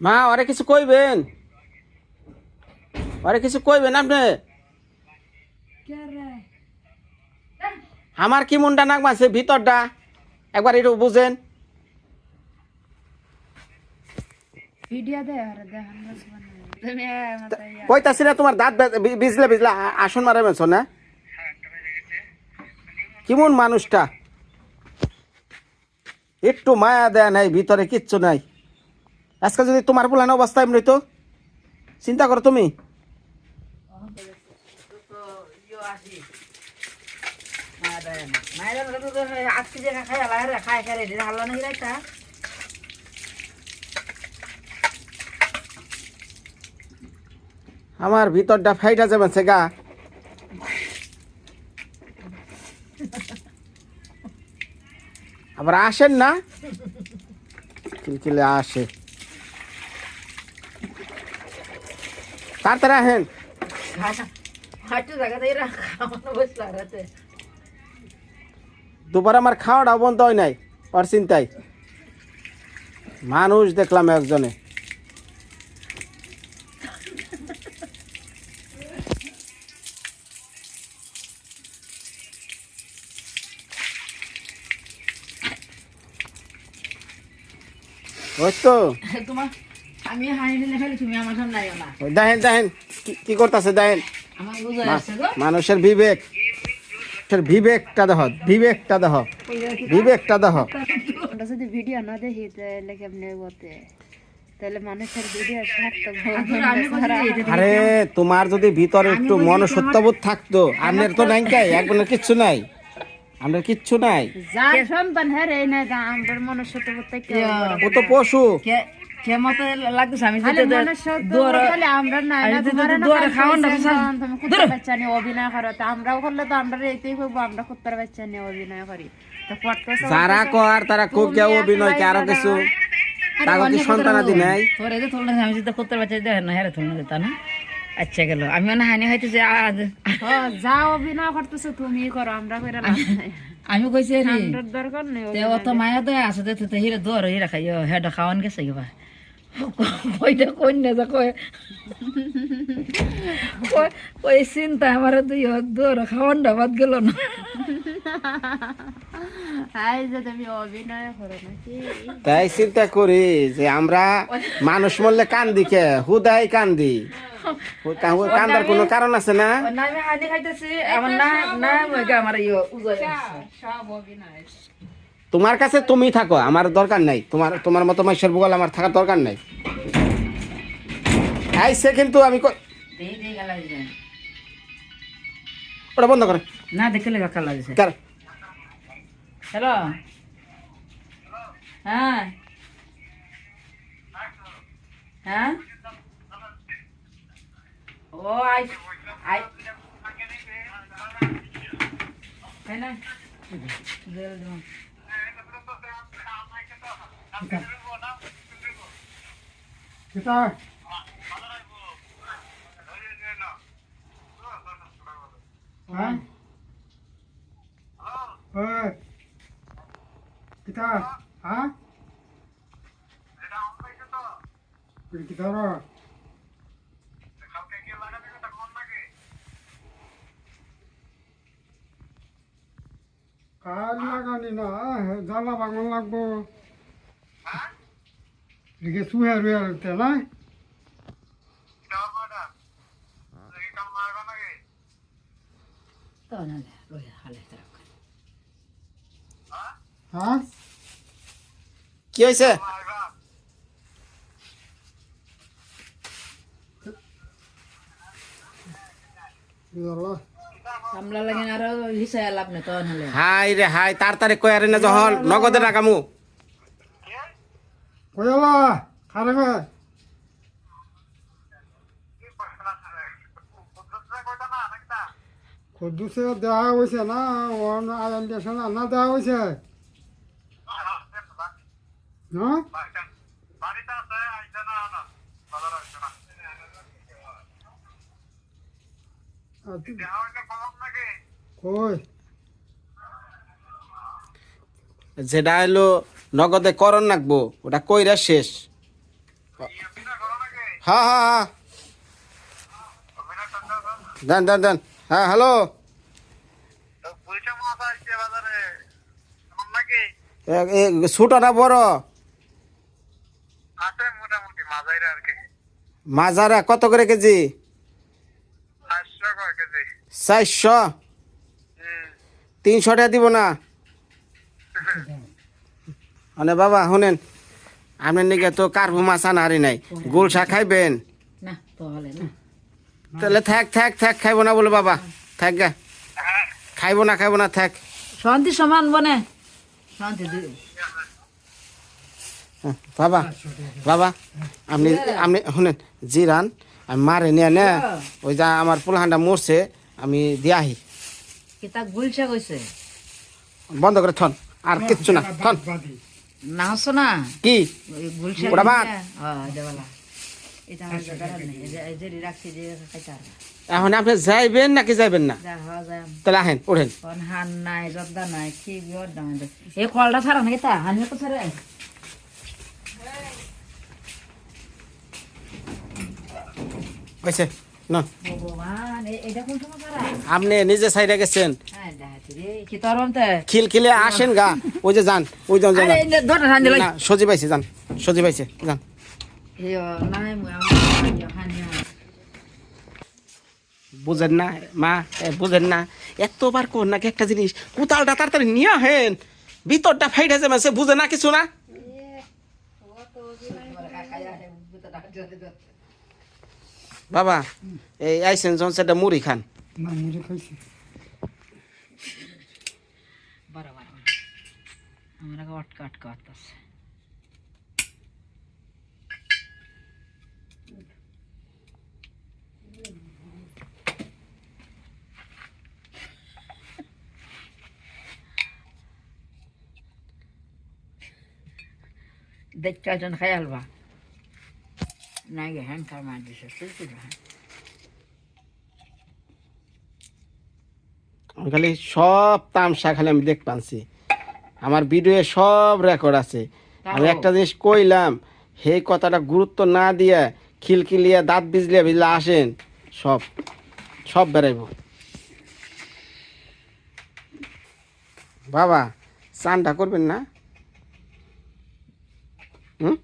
মা ওরে কিছু কইবেন? ওরে কিছু কইবেন আপনি? আমার কি মনটা নাক মাসে ভিতরটা একবার একটু বুঝেন। ভিডিও দে আর না তুমি কইতাছি না তোমার দাঁত বিজলে বিজলে আসন মারে মেছো না। কেমন মানুষটা? একটু মায়া দেয়া নাই, ভিতরে কিচ্ছু নাই। আজকে যদি তোমার বলান অবস্থা এমনি তো, চিন্তা করো তুমি। আমার ভিতরটা ফাইটা যাবে গা। আবার আসেন না কিলকিলে আসে তাড়াতাড়ি আসেন হাঁটু জায়গাতে রাখা আমার বসলা রাতে দুবার আমার খাওয়াটা বন্ধ হয় নাই ওর চিন্তায় মানুষ দেখলাম একজনে ওই তো। তোমার আমি হাই দিলে খালি তুমি আমার সামনে আইও না। দেখেন দেখেন কি- কি করতেছে দেখেন। আমার বুঝা মা- গো। মানুষের বিবেক। বিবেকটা দেখ বিবেকটা দেখ বিবেকটা দেখ আমরা যদি ভিডিও না দেখি তাহলে কেমনে বলতে কইছি আরে তোমার যদি ভিতরে একটু মনসত্যবোধ থাকতো আপনার তো নাই একজনের কিচ্ছু নাই। আপনার কিচ্ছু নাই। যার সন্তান হ্যাঁ আমরা মনুষ্য তো ও তো পশু। লাগতেছে? আমি যেতে দৌড় আমরা না দৌড়ে না? তুমি কুত্তার বাচ্চা নিয়ে অভিনয় করো। তো আমরাও করলে তো আমরা এইতেই করব আমরা কুত্তার বাচ্চা নিয়ে অভিনয় করি। তো যারা কর তারা খুব কেউ অভিনয় কে আরও কিছু। তাকে কি সন্তানাদি নাই? তোর এই যে আমি যেতে পারছি দেখেন না হ্যাঁ তোর যেতা না আচ্ছা গেল। আমি মানে হানি হয়তো যে আজ যাও অভিনয় করতেছো তুমি করো আমরা করে আমি কইছি রে দরকার নেই তে অত মায়া দয়া আছে তে হিরে দর হিরে খাইও হেড খাওয়ান গেছে কিবা। কইটা যা কই কই কই চিন্তা আমার দুই খাওয়ান বাদ গেল না। তাই চিন্তা করি যে আমরা মানুষ মরলে কান্দি কে? হুদাই কান্দি। কান্দার কোনো কারণ আছে না? না আমি হানি খাইতেছি আমার না না আমার ইয়ে উজয় সব অভিনয়। তোমার কাছে তুমি থাকো আমার দরকার নাই। তোমার তোমার মতো মাইশের বগল আমার থাকার দরকার নাই। আইসে কিন্তু আমি ওটা বন্ধ করে। না দেখলে গাকা লাগছে কার? হ্যালো? হ্যাঁ? হ্যাঁ? ও আই আই। হ্যাঁ না? দিলাম হ্যাঁ লাগানি না জ্বালা বাগান লাগবো এদিকে শুয়ে রুয়ে তে না হ্যাঁ কি হয়েছে হাই রে হাই তাড়াতাড়ি কই আরে না যখন নগদে রাখামু কয়ালা খারে ভাই কদ্দুসে দেওয়া হয়েছে না দেশে না দেওয়া হয়েছে হ্যাঁ কই যেটা হলো নগদে করণ রাখব ওটা কইরা শেষ। হ্যাঁ হ্যাঁ হ্যাঁ। দেন দেন দেন। হ্যাঁ হ্যালো। ছোট না বড়? মাজারা কত করে কেজি? চারশো। তিনশো টাকা দিব না? মানে বাবা শুনেন আপনার নিকে তো কার্ভু মাছ আনারি নাই। গোলসা খাইবেন? তাহলে থাক থাক থাক খাইবো না বলে বাবা। থাক গা। খাইব না খাইবো না থাক। শান্তি সমান বনে। শান্তি হ্যাঁ, বাবা বাবা আপনি আপনি শুনেন জিরান আমি মারে নিয়ে নে ওই যা আমার পোলাহানটা মরছে আমি দিয়ে আহি। গুলছে কইছে বন্ধ করে থন আর কিচ্ছু না থন। না হস না কি ওটা এখন আপনি যাইবেন নাকি যাইবেন না? তাহলে আহেন ওঠেন। হান নাই জর্দা নাই কি এই কলটা ছাড়া নাকি তা? হানি তো ছাড়ে। কইছে না। আপনি নিজে সাইডে গেছেন। হ্যাঁ অন্তে খিলখিলে আসেন গা। ওই যে যান ওই যান হানি সজি পাইছে যান। সজি পাইছে যান। হানি হানি বুঝেন না মা বুঝেন না। এতবার কোন নাকি একটা জিনিস কোতালটা তাড়াতাড়ি নিয়ে আহেন ভিতরটা ফাইটে যাবে সে বুঝে না কিছু না। বাবা এই আইসেন যখন সেটা মুড়ি খান। না মুড়ি খাইছি। বরাবর আমার আগে দেখতে একজন খালি সব তামসা খালি আমি দেখ পাচ্ছি আমার ভিডিও সব রেকর্ড আছে। আমি একটা জিনিস কইলাম সেই কথাটা গুরুত্ব না দিয়ে খিলখিলিয়া দাঁত বিজলিয়া বিজলা আসেন সব সব বেড়াইব বাবা চানটা করবেন না? হুম?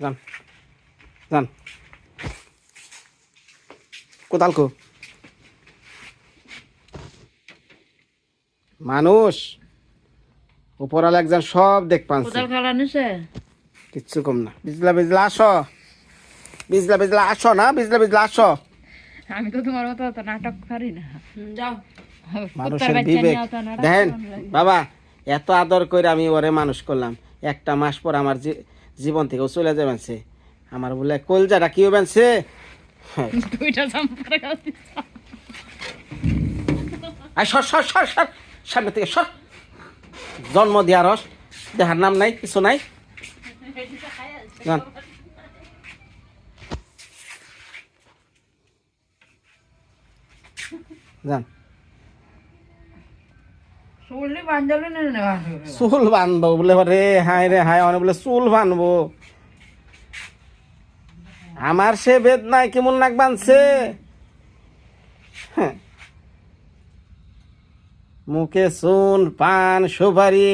যান যান কোদালকো মানুষ উপরাল একজন সব দেখ পাচ্ছি কোদাল খালা নিছে? কিচ্ছু কম না। বিজলা বিজলা আসো। বিজলা বিজলা আসো না বিজলা বিজলা আসো। আমি তো তোমার মতো অত নাটক পারি না। যাও। মানুষের বিবেক। দেখেন বাবা এত আদর করে আমি ওরে মানুষ করলাম। একটা মাস পর আমার জী- জীবন থেকে চলে যাবেন সে। আমার বলে কলজাটা কি হবেন সে। দুইটা জাম্পার সর সর সর সর। সামনে থেকে সর। জন্ম দিয়া রস। দেহার নাম নাই কিছু নাই। যান। চুল বানবো বলে রে হাই রে হাই অনেক বলে চুল বানবো আমার সে বেদ নাই কেমন নাক বানছে হ্যাঁ। মুখে চুন পান সুপারি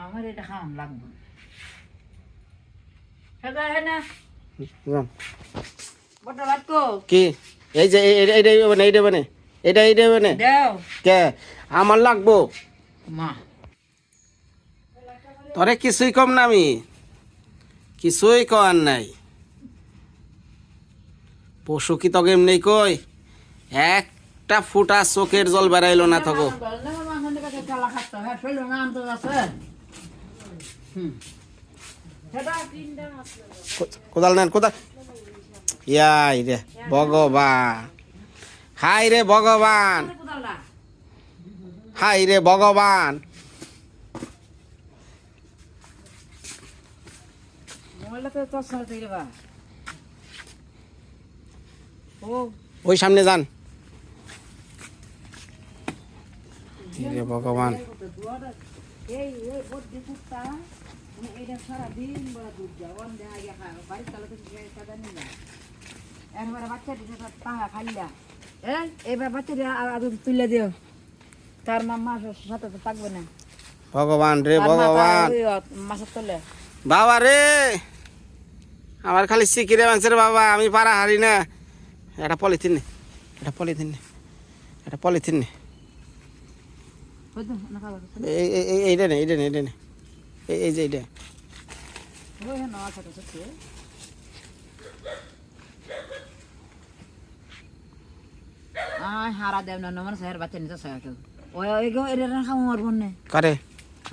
আমার এটা খাওয়ান লাগবে হয় কি এই যে এই- এই- এইটা মানে এইটা মানে এটা এইটা মানে কে? আমার লাগবো। তোরে কিছুই কম না আমি। কিছুই কর নাই। পশু কি তগে এমনি কই? একটা ফুটা চোখের জল বেড়াইলো না তগো চালা খাতো হ্যাঁ শৈল না আনতে আছে হুম সেটা কো- কোদাল নেন কোদাল। ইয়াই রে ভগবান। হাই রে ভগবান। হাই রে ভগবান ওই সামনে যান। রে ভগবান। বাচ্চা দিতে পাহা খাইলা। এই এবার বাচ্চা দিয়ে আদর তুলে দিও। তার মা মাসের সাথে তো থাকবে না। ভগবান রে ভগবান। মাছের তলে। বাবা রে! আমার খালি সিকিরে মাংসের বাবা আমি পারা হারি না। এটা পলিথিন নে এটা পলিথিন নে এটা পলিথিন নে। এইটা নে এইটা নে এইটা নে। এই- এই যে এইটা ওই হ্যাঁ আছে তো সত্যি আয় হারা দেব না নমন স্যার বাচ্চা নিতে স্যার কেউ ওই ওই গো কারে?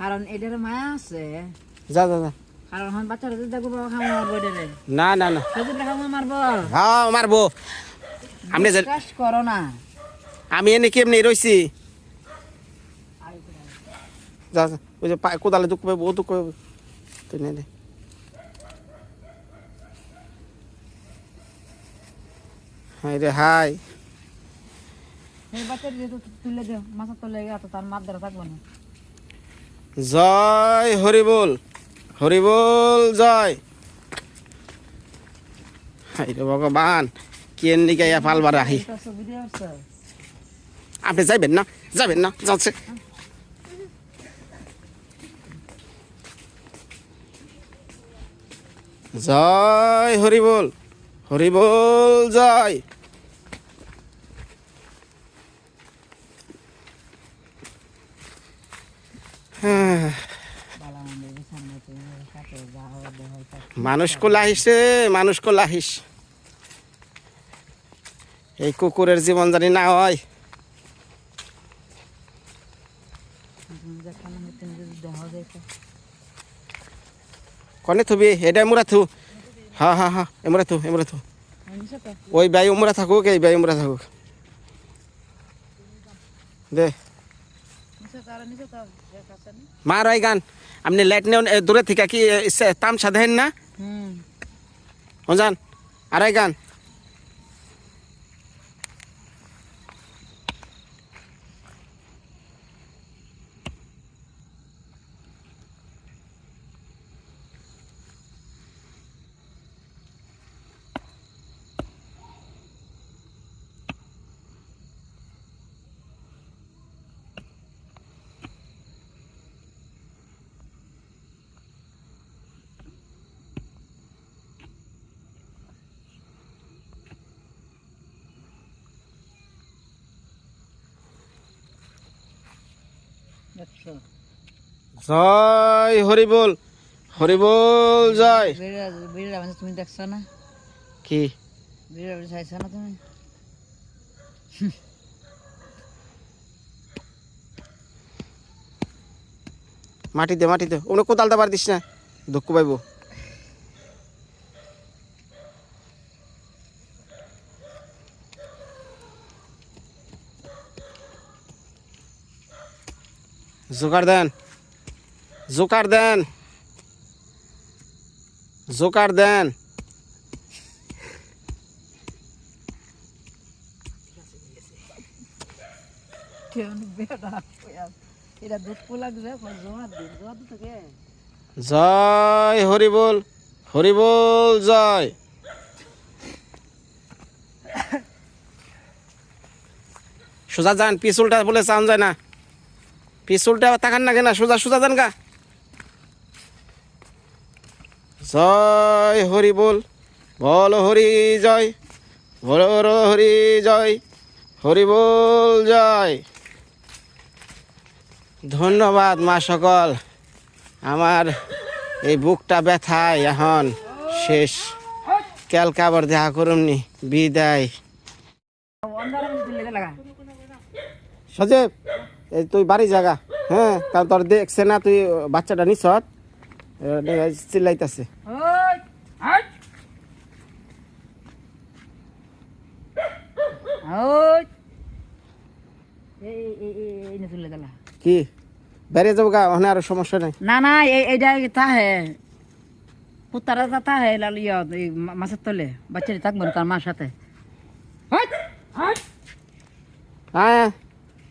কারণ এটার মায়া আছে। যা যা যা। কারণ হন বাচ্চারা যদি দেখব বাবা খামো মারবো এটারে। না না না। সেদিন খামো মারবো হ্যাঁ মারবো। আপনি বিশ্বাস করো না। আমি এনে কেমনি রইছি? যা যা। ওই যে কোদালে দুঃখ পাবো ও দুঃখ পাবো তুই নে দে। হাই রে হাই জয় হরিবোল হরিবোল জয়। ভগবান কেন নিকে পালবার আহি। আপনি যাইবেন না যাবেন না যাচ্ছে। জয় হরিবোল হরিবোল জয়। হ্যাঁ, বালা মন্দির সামনে তুমি কাছে যাও দেহ মানুষ কোলা আহিছে মানুষ কোলা আহিস এই কুকুরের জীবন জানি না হয়। কনে থুবি? এটা মুরা থু। হা হা হ্যাঁ এমরা থু এমরা থু। ওই বাই উমরা থাকুক এই বাই উমরা থাকুক। দে। মার ওই গান। আপনি লাইট নেন দূরে থেকে কি তামসা দেখেন না? হুম। যান আর গান। জয় হরিবল হরিবল জয়। তুমি দেখছ না? কি? বিড়া না তুমি? মাটি দে মাটি দে ওনে কোদাল দাবার দিস না। দুঃখ পাইব। জোকার দেন। জোকার দেন। জোকার দেন। জয় হরিবোল হরিবোল জয়। সোজা যান পিছুলটা বলে চান যায় না। পিছুলটা তাকান না কেনা, সোজা সোজা যান গা। জয় হরিবোল বল হরি জয়, বল হরি জয় হরিবোল জয়। ধন্যবাদ মা সকল, আমার এই বুকটা ব্যথায় এখন শেষ। ক্যালকা আবার দেখা করুমনি বিদায়। সজেব। তুই বাড়ি জায়গা হ্যাঁ? কারণ তোর দেখছে না তুই বাচ্চাটা নিছত চিল্লাইতেছে। কি? বেরিয়ে যাব গা ওখানে আর সমস্যা নেই। না না এই এইটা তা হে? কুত্তারা তা তা হে লাল ইয়া মাছের তলে। বাচ্চাটি থাকব না তার মার সাথে। হ্যাঁ।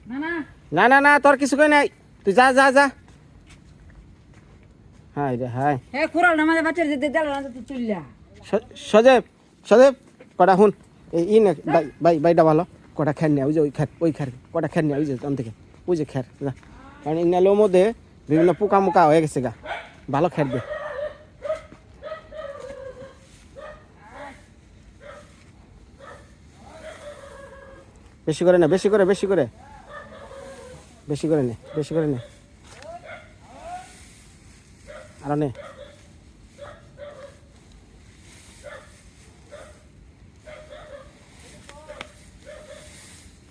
না না। না না না তোর কিছু কই নাই? তুই যা যা যা। হাই রে হাই হে কুড়াল না আমাদের বাচ্চা দিতে দিল না তো চুল্লা সজেব সজেব কটা শুন। এই ই না বাই বাই বাইটা ভালো। কটা খের নেই ওই যে ওই খের ওই খের। কটা খের নেই ওই যে ওন থেকে। ওই যে খের যা। কারণ ইনালোর মধ্যে বিভিন্ন পোকা মোকা হয়ে গেছে গা। ভালো খের দে। বেশি করে না বেশি করে বেশি করে। বেশি করে নে, বেশি করে নে। আরও নে।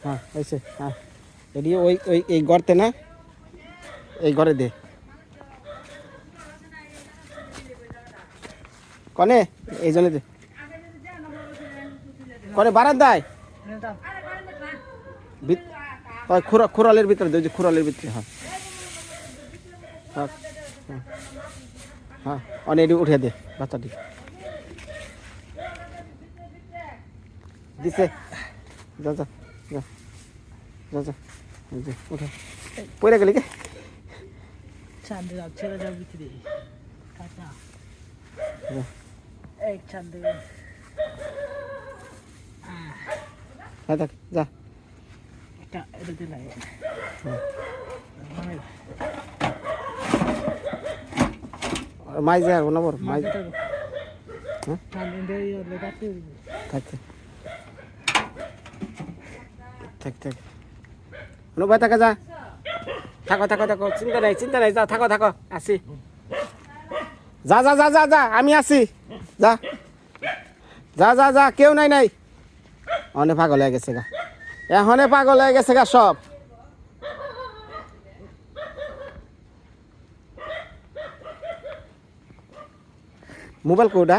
হ্যাঁ হয়েছে হ্যাঁ। এটি ওই ওই, এই গর্তে না? এই ঘরে দে। কনে? এই জন্য দে। কনে, বারান্দায়? ওই খুরা খুরালের ভিতরে দে ওই যে খুরালের ভিতরে হ্যাঁ। হ্যাঁ হ্যাঁ। হ্যাঁ অনেক উঠে দে বাচ্চাটি। দিছে। যা যা যা। যা যা। এই যে, উঠে। পড়ে গেলি কে? চাঁদে যাও ছেড়ে যাও ভিতরে। কাঁচা যা। এই চাঁদে হ্যাঁ দেখ যা। এটা এটা আর বনাবর মাই হ্যাঁ? থাক থাক। থাকা যা। থাকো থাকো থাকো। চিন্তা নাই চিন্তা নাই যা থাকো থাকো আসি। যা যা যা যা যা আমি আছি যা। যা যা যা কেউ নাই নাই। অনেক পাগল হয়ে গেছে গা। এখনে পাগল হয়ে গেছে গা সব। মোবাইল কোটা